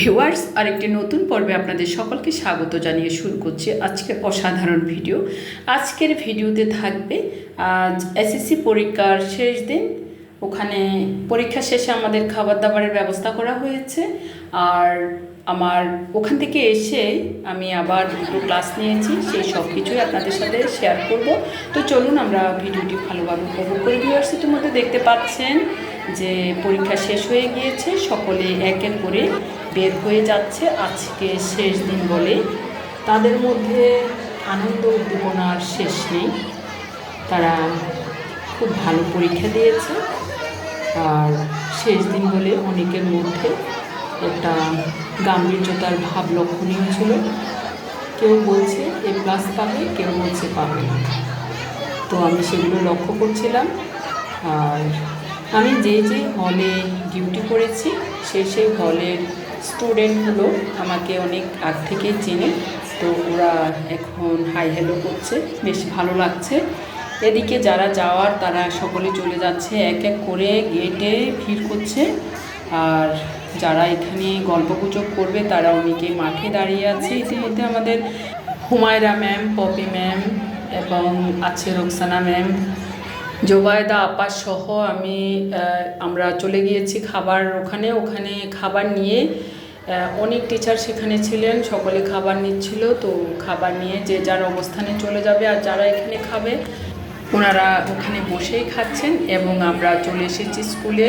Viewers, আরেকটি নতুন পর্বে আপনাদের সকলকে স্বাগত জানিয়ে শুরু করছি আজকের অসাধারণ ভিডিও। আজকের ভিডিওতে থাকবে আজ এসএসসি পরীক্ষার শেষ দিন। ওখানে পরীক্ষা শেষে আমাদের খাবার দাবারের ব্যবস্থা করা হয়েছে। আর আমার ওখান থেকে এসে আমি আবার দুটো ক্লাস নিয়েছি, সেই সব কিছুই আপনাদের সাথে শেয়ার করব। তো চলুন আমরা ভিডিওটি ভালোভাবে উপভোগ করি। ভিউয়ার্স মধ্যে দেখতে পাচ্ছেন যে পরীক্ষা শেষ হয়ে গিয়েছে। সকলে এক এক করে বের হয়ে যাচ্ছে আজকে শেষ দিন বলে। তাদের মধ্যে আনন্দ উদ্দীপনার শেষ নেই। তারা খুব ভালো পরীক্ষা দিয়েছে। আর শেষ দিন বলে অনেকের মধ্যে একটা গাম্ভীর্যতার ভাব লক্ষণীয় ছিল। কেউ বলছে এ প্লাস পাবে, কেউ বলছে পাবে না। তো আমি সেগুলো লক্ষ্য করছিলাম। আর আমি যে যে হলে ডিউটি করেছি, সেই সেই হলের স্টুডেন্টগুলো আমাকে অনেক আগ থেকেই চেনে। তো ওরা এখন হাই হ্যালো করছে, বেশ ভালো লাগছে। এদিকে যারা যাওয়ার তারা সকলে চলে যাচ্ছে, এক এক করে গেটে ভিড় করছে। আর যারা এখানে গল্পগুজব করবে তারা অনেকে মাঠে দাঁড়িয়ে আছে। ইতিমধ্যে আমাদের হুমায়রা ম্যাম, পপি ম্যাম এবং আছে রোকসানা ম্যাম। জোবায়দা আপার সহ আমি আমরা চলে গিয়েছি খাবার ওখানে। ওখানে খাবার নিয়ে অনেক টিচার সেখানে ছিলেন, সকলে খাবার নিচ্ছিল। তো খাবার নিয়ে যে যার অবস্থানে চলে যাবে আর যারা এখানে খাবে, ওনারা ওখানে বসেই খাচ্ছেন এবং আমরা চলে এসেছি স্কুলে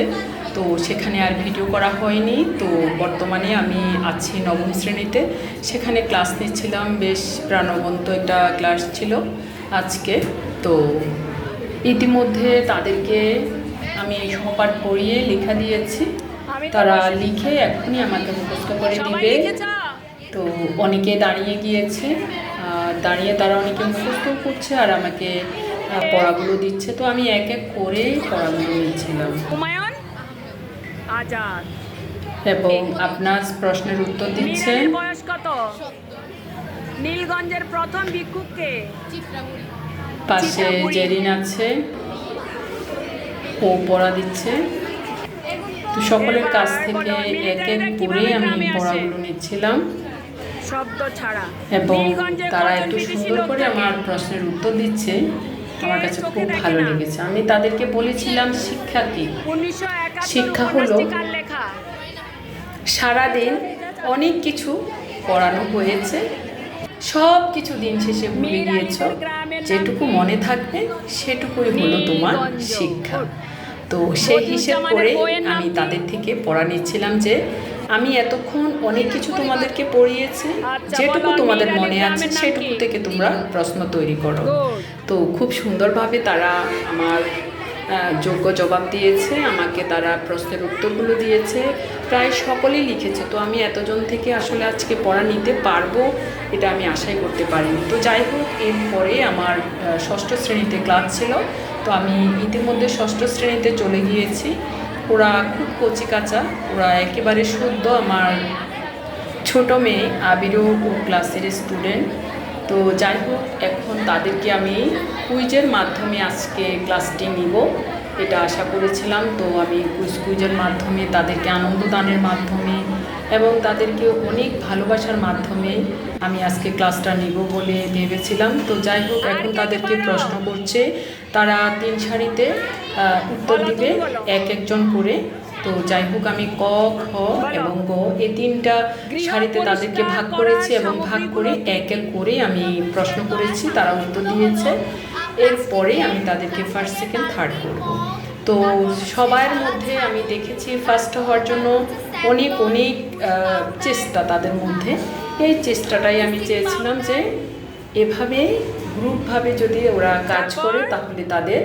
তো সেখানে আর ভিডিও করা হয়নি। তো বর্তমানে আমি আছি নবম শ্রেণীতে। সেখানে ক্লাস নিচ্ছিলাম। বেশ প্রাণবন্ত একটা ক্লাস ছিল আজকে। তো ইতিমধ্যে তাদেরকে আমি সহপাঠ পড়িয়ে লেখা দিয়েছি। তারা লিখে এখনই আমাকে মুখস্থ করে দিবে। তো অনেকে দাঁড়িয়ে গিয়েছে আর দাঁড়িয়ে তারা অনেকে মুখস্থ করছে আর আমাকে পড়াগুলো দিচ্ছে। তো আমি এক এক করে পড়াগুলো নিচ্ছিলাম। আজাদ। এবং আপনার প্রশ্নের উত্তর দিচ্ছে নীলের বয়স কত? নীলগঞ্জের প্রথম ভিক্ষুককে? পাশে জেরিন আছে। ও পড়া দিচ্ছে। তো সকলের কাছ থেকে এক এক করে আমি পড়াগুলো নিচ্ছিলাম। শব্দ ছাড়া। এবং তারা এত সুন্দর করে আমার প্রশ্নের উত্তর দিচ্ছে। আমার কাছে খুব ভালো লেগেছে। আমি তাদেরকে বলেছিলাম শিক্ষা কি? শিক্ষা হলো- সারাদিন অনেক কিছু পড়ানো হয়েছে। সব কিছু দিন শেষে ভুলে গিয়েছ। যেটুকু মনে থাকবে সেটুকুই হলো তোমার শিক্ষা। তো সেই হিসেব করে আমি তাদের থেকে পড়া নিচ্ছিলাম যে আমি এতক্ষণ অনেক কিছু তোমাদেরকে পড়িয়েছি যেটুকু তোমাদের মনে আছে সেটুকু থেকে তোমরা প্রশ্ন তৈরি করো। তো খুব সুন্দরভাবে তারা আমার যোগ্য জবাব দিয়েছে, আমাকে তারা প্রশ্নের উত্তরগুলো দিয়েছে, প্রায় সকলেই লিখেছে। তো আমি এতজন থেকে আসলে আজকে পড়া নিতে পারব, এটা আমি আশাই করতে পারিনি। তো যাই হোক, এরপরে আমার ষষ্ঠ শ্রেণীতে ক্লাস ছিল, তো আমি ইতিমধ্যে ষষ্ঠ শ্রেণীতে চলে গিয়েছি। ওরা খুব কচি কাঁচা, ওরা একেবারে শুদ্ধ আমার ছোট মেয়ে আবিরও ও ক্লাসের স্টুডেন্ট তো যাই হোক, এখন তাদেরকে আমি কুইজের মাধ্যমে আজকে ক্লাসটি নিব। এটা আশা করেছিলাম, তো আমি কুইজ কুইজের মাধ্যমে, তাদেরকে আনন্দ দানের মাধ্যমে এবং তাদেরকে অনেক ভালোবাসার মাধ্যমে আমি আজকে ক্লাসটা নিব বলে ভেবেছিলাম। তো যাই হোক, এখন তাদেরকে প্রশ্ন করছে, তারা তিন সারিতে উত্তর দিবে এক একজন করে। তো যাই হোক, আমি ক, খ এবং গ এই তিনটা সারিতে তাদেরকে ভাগ করেছি এবং ভাগ করে এক এক করে আমি প্রশ্ন করেছি, তারা উত্তর দিয়েছে। এরপরে আমি তাদেরকে ফার্স্ট সেকেন্ড থার্ড করব। তো সবার মধ্যে আমি দেখেছি ফার্স্ট হওয়ার জন্য অনেক অনেক চেষ্টা তাদের মধ্যে। এই চেষ্টাটাই আমি চেয়েছিলাম যে এভাবে গ্রুপভাবে যদি ওরা কাজ করে, তাহলে তাদের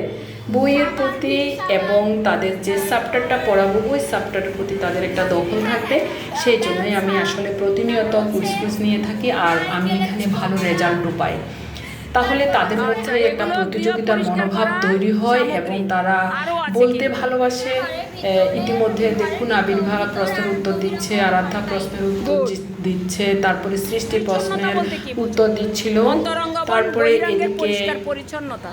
বইয়ের প্রতি এবং তাদের যে সাবটারটা পড়াবো ওই সাবটারের প্রতি তাদের একটা দখল থাকবে। সেই জন্যই আমি আসলে প্রতিনিয়ত কুইজ কুইজ নিয়ে থাকি আর আমি এখানে ভালো রেজাল্টও পাই। তাহলে তাদের মধ্যে একটা প্রতিযোগিতার মনোভাব তৈরি হয় এবং তারা বলতে ভালোবাসে ইতিমধ্যে দেখুন আবির্ভাব প্রশ্নের উত্তর দিচ্ছে আরাধ্যা প্রশ্নের উত্তর দিচ্ছে তারপরে সৃষ্টি প্রশ্নের উত্তর দিচ্ছিল তারপরে এদিকে পরিচ্ছন্নতা।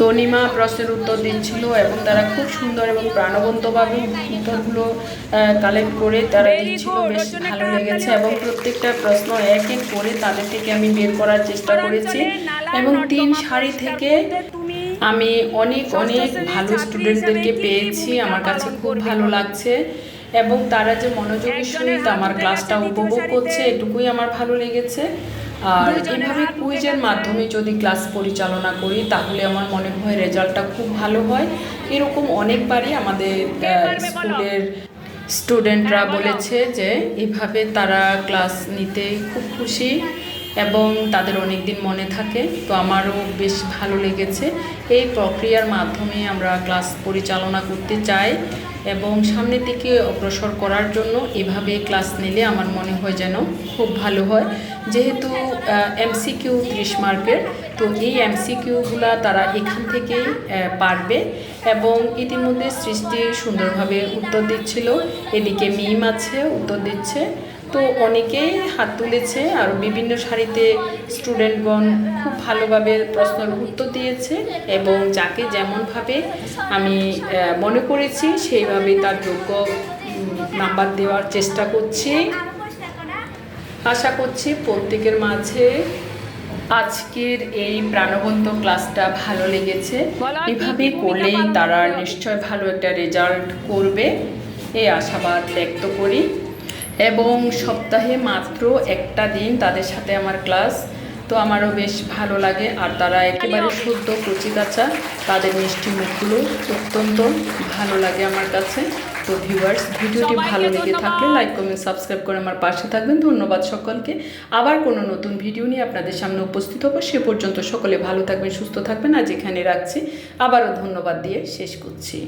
তনিমা প্রশ্নের উত্তর দিচ্ছিল এবং তারা খুব সুন্দর এবং প্রাণবন্তভাবে উত্তরগুলো কালেক্ট করে তারা দিচ্ছিল বেশ ভালো লেগেছে এবং প্রত্যেকটা প্রশ্ন এক এক করে তাদের থেকে আমি বের করার চেষ্টা করেছি এবং তিন সারি থেকে আমি অনেক অনেক ভালো স্টুডেন্টদেরকে পেয়েছি আমার কাছে খুব ভালো লাগছে এবং তারা যে মনোযোগের সহিত আমার ক্লাসটা উপভোগ করছে এটুকুই আমার ভালো লেগেছে। আর এভাবে কুইজের মাধ্যমে যদি ক্লাস পরিচালনা করি তাহলে আমার মনে হয় রেজাল্টটা খুব ভালো হয়। এরকম অনেকবারই আমাদের স্কুলের স্টুডেন্টরা বলেছে যে এভাবে তারা ক্লাস নিতে খুব খুশি। এবং তাদের অনেক দিন মনে থাকে, তো আমারও বেশ ভালো লেগেছে। এই প্রক্রিয়ার মাধ্যমে আমরা ক্লাস পরিচালনা করতে চাই এবং সামনের দিকে অগ্রসর করার জন্য এভাবে ক্লাস নিলে আমার মনে হয় যেন খুব ভালো হয়। যেহেতু এমসিকিউ ত্রিশ মার্কের, তো এই এমসিকিউগুলা তারা এখান থেকেই পারবে এবং ইতিমধ্যে সৃষ্টি সুন্দরভাবে উত্তর দিচ্ছিল। এদিকে মিম আছে, উত্তর দিচ্ছে। তো অনেকেই হাত তুলেছে আর বিভিন্ন সারিতে স্টুডেন্টগণ খুব ভালোভাবে প্রশ্নের উত্তর দিয়েছে এবং যাকে যেমনভাবে আমি মনে করেছি সেইভাবে তার যোগ্য নাম্বার দেওয়ার চেষ্টা করছি। আশা করছি প্রত্যেকের মাঝে আজকের এই প্রাণবন্ত ক্লাসটা ভালো লেগেছে। এভাবে করলেই তারা নিশ্চয় ভালো একটা রেজাল্ট করবে এই আশাবাদ ব্যক্ত করি। এবং সপ্তাহে মাত্র একটা দিন তাদের সাথে আমার ক্লাস। তো আমারও বেশ ভালো লাগে আর তারা একেবারে শুদ্ধ কচি কাঁচা তাদের মিষ্টি মুখগুলো অত্যন্ত ভালো লাগে আমার কাছে। তো ভিউয়ার্স ভিডিওটি ভালো লেগে থাকলে লাইক কমেন্ট সাবস্ক্রাইব করে আমার পাশে থাকবেন। ধন্যবাদ সকলকে। আবার কোনো নতুন ভিডিও নিয়ে আপনাদের সামনে উপস্থিত হব। সে পর্যন্ত সকলে ভালো থাকবেন সুস্থ থাকবেন। আজ এখানে রাখছি। আবারও ধন্যবাদ দিয়ে শেষ করছি।